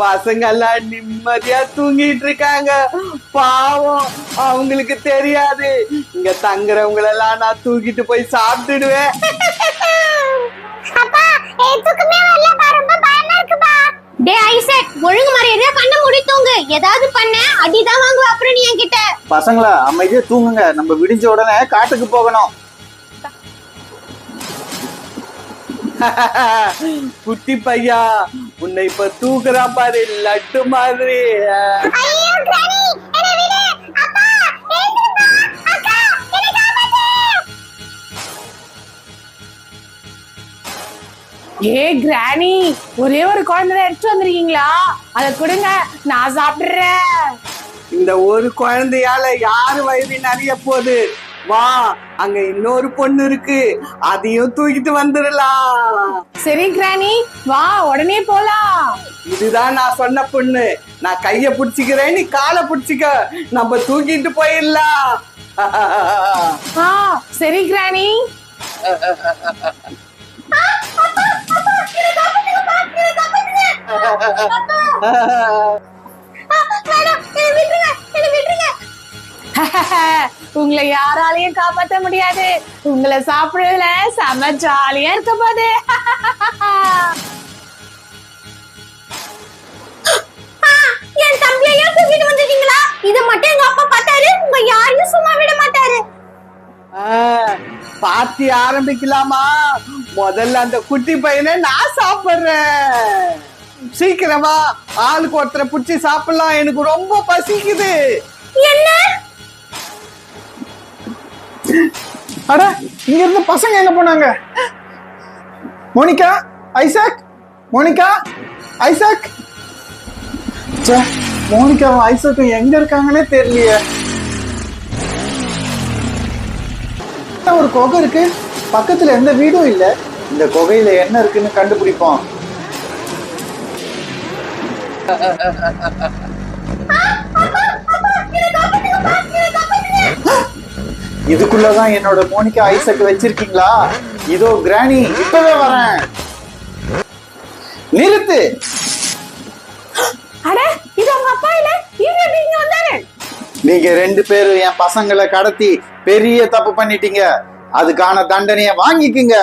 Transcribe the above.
பசங்க எல்லாம் நிம்மதியா தூங்கிட்டு இருக்காங்க. பாவம் அவங்களுக்கு தெரியாது. இங்க தங்குறவங்களெல்லாம் நான் தூக்கிட்டு போய் சாப்பிட்டுடுவேன். டே ஐசக் ஒழுங்கு மரியாதையா கண்ணை மூடி தூங்கு. ஏதாவது பண்ண அடிதான் வாங்குவ அப்புறம் நீ என்கிட்ட. பசங்களா அமைதியா தூங்குங்க. நம்ம விடிஞ்ச உடனே காட்டுக்கு போகணும். குட்டி பையா உன்னை இப்ப தூக்குறான் பாரு லட்டு மாதிரி. ஐயோ கிரானி என்ன விடு. அப்பா எழுந்திருப்பா. அக்கா என்ன காப்பாத்து. ஏ கிராணி ஒரே ஒரு குழந்தை எடுத்து வந்திருக்கீங்களா? அதை கொடுங்க நான் சாப்பிடுறேன். இந்த ஒரு குழந்தையால யாரு வயிறு நிறைய போகுது? வா அங்க இன்னொரு பொண்ணு இருக்கு. அதையும் தூக்கிட்டு வந்துடலாம். சரி கிராணி வா உடனே போலாம். இதுதான் நான் சொன்ன பொண்ணு. நான் கைய பிடிச்சிக்கிறேன் நீ காலை பிடிச்சிக்க. நம்ம தூக்கிட்டு போயிடலாம். ஆ சரி கிராணி. வேணாம் உங்களை யாராலையும் காப்பாத்த முடியாது. உங்களை சாப்பிடுறதுல செம ஜாலியா இருக்க போது ஆ, என் தம்பியையும் தூக்கிட்டு வந்துட்டீங்களா? இத மட்டும் எங்க அப்பா பார்த்தாரு. உங்க யாரையும் சும்மா விட மாட்டாரு. பார்ட்டி ஆரம்பிக்கலாமா? முதல்ல அந்த குட்டி பையனை நான் சாப்பிடுறேன். சீக்கிரமா ஆளுக்கு ஒருத்தரை பிடிச்சி சாப்பிடலாம். எனக்கு ரொம்ப பசிக்குது. என்ன? அட இங்க இருந்த பசங்க எங்க போனாங்க? Monica Isaac Monica Isaac. ச்சே, மோனிகாவும் ஐசாக்கும் எங்க இருக்காங்கன்னே தெரியலையே. ஒரு குகை இருக்கு? பக்கத்துல எந்த வீடும் இல்ல. இந்த குகையில என்ன இருக்குன்னு கண்டுபிடிப்போம். இதுக்குள்ளதான் என்னோட மோனிகா ஐசக் வச்சிருக்கீங்களா? இதோ கிராணி இப்பவே வரேன். நிறுத்து. அட இது அப்பா இல்ல? வந்தாரு? நீங்க ரெண்டு பேரும் என் பசங்களை கடத்தி பெரிய தப்பு பண்ணிட்டீங்க. அதுக்கான தண்டனைய வாங்கிக்குங்க.